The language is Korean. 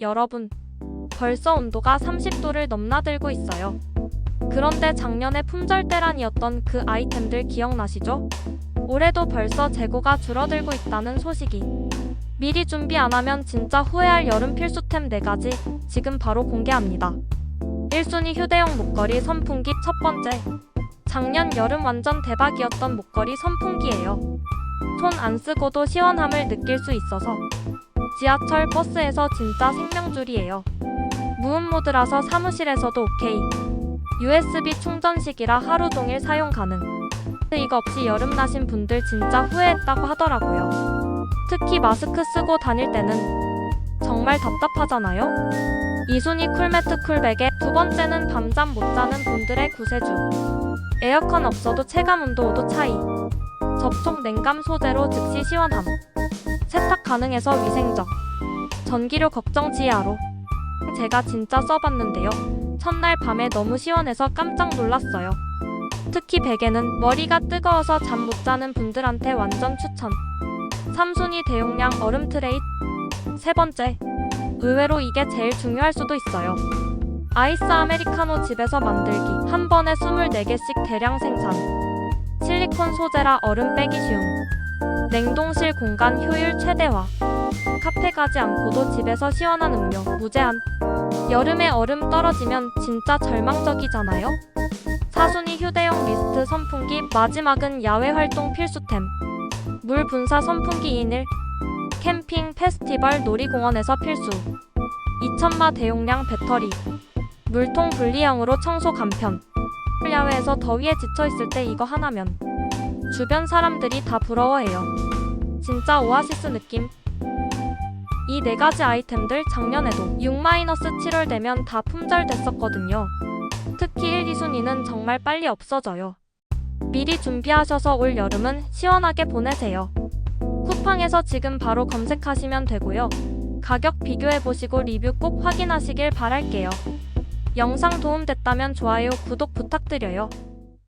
여러분, 벌써 온도가 30도를 넘나들고 있어요. 그런데 작년에 품절대란이었던 그 아이템들 기억나시죠? 올해도 벌써 재고가 줄어들고 있다는 소식이. 미리 준비 안 하면 진짜 후회할 여름 필수템 4가지 지금 바로 공개합니다. 1순위 휴대용 목걸이 선풍기 첫 번째. 작년 여름 완전 대박이었던 목걸이 선풍기예요. 손 안 쓰고도 시원함을 느낄 수 있어서 지하철 버스에서 진짜 생명줄이에요. 무음 모드라서 사무실에서도 오케이. USB 충전식이라 하루 종일 사용 가능. 이거 없이 여름 나신 분들 진짜 후회했다고 하더라고요. 특히 마스크 쓰고 다닐 때는 정말 답답하잖아요. 이순이 쿨매트 쿨백에 두 번째는 밤잠 못 자는 분들의 구세주. 에어컨 없어도 체감 온도 5도 차이. 접촉 냉감 소재로 즉시 시원함. 세탁 가능해서 위생적. 전기료 걱정 지하로. 제가 진짜 써봤는데요. 첫날 밤에 너무 시원해서 깜짝 놀랐어요. 특히 베개는 머리가 뜨거워서 잠 못 자는 분들한테 완전 추천. 3순위 대용량 얼음 트레이. 세 번째. 의외로 이게 제일 중요할 수도 있어요. 아이스 아메리카노 집에서 만들기. 한 번에 24개씩 대량 생산. 실리콘 소재라 얼음 빼기 쉬움. 냉동실 공간 효율 최대화. 카페 가지 않고도 집에서 시원한 음료 무제한. 여름에 얼음 떨어지면 진짜 절망적이잖아요. 사순위 휴대용 미스트 선풍기 마지막은 야외 활동 필수템. 물 분사 선풍기 2일 캠핑, 페스티벌, 놀이공원에서 필수 2천마 대용량 배터리 물통 분리형으로 청소 간편 야외에서 더위에 지쳐 있을 때 이거 하나면 주변 사람들이 다 부러워해요 진짜 오아시스 느낌 이 네 가지 아이템들 작년에도 6-7월 되면 다 품절됐었거든요 특히 1, 2순위는 정말 빨리 없어져요 미리 준비하셔서 올 여름은 시원하게 보내세요. 쿠팡에서 지금 바로 검색하시면 되고요. 가격 비교해보시고 리뷰 꼭 확인하시길 바랄게요. 영상 도움됐다면 좋아요, 구독 부탁드려요.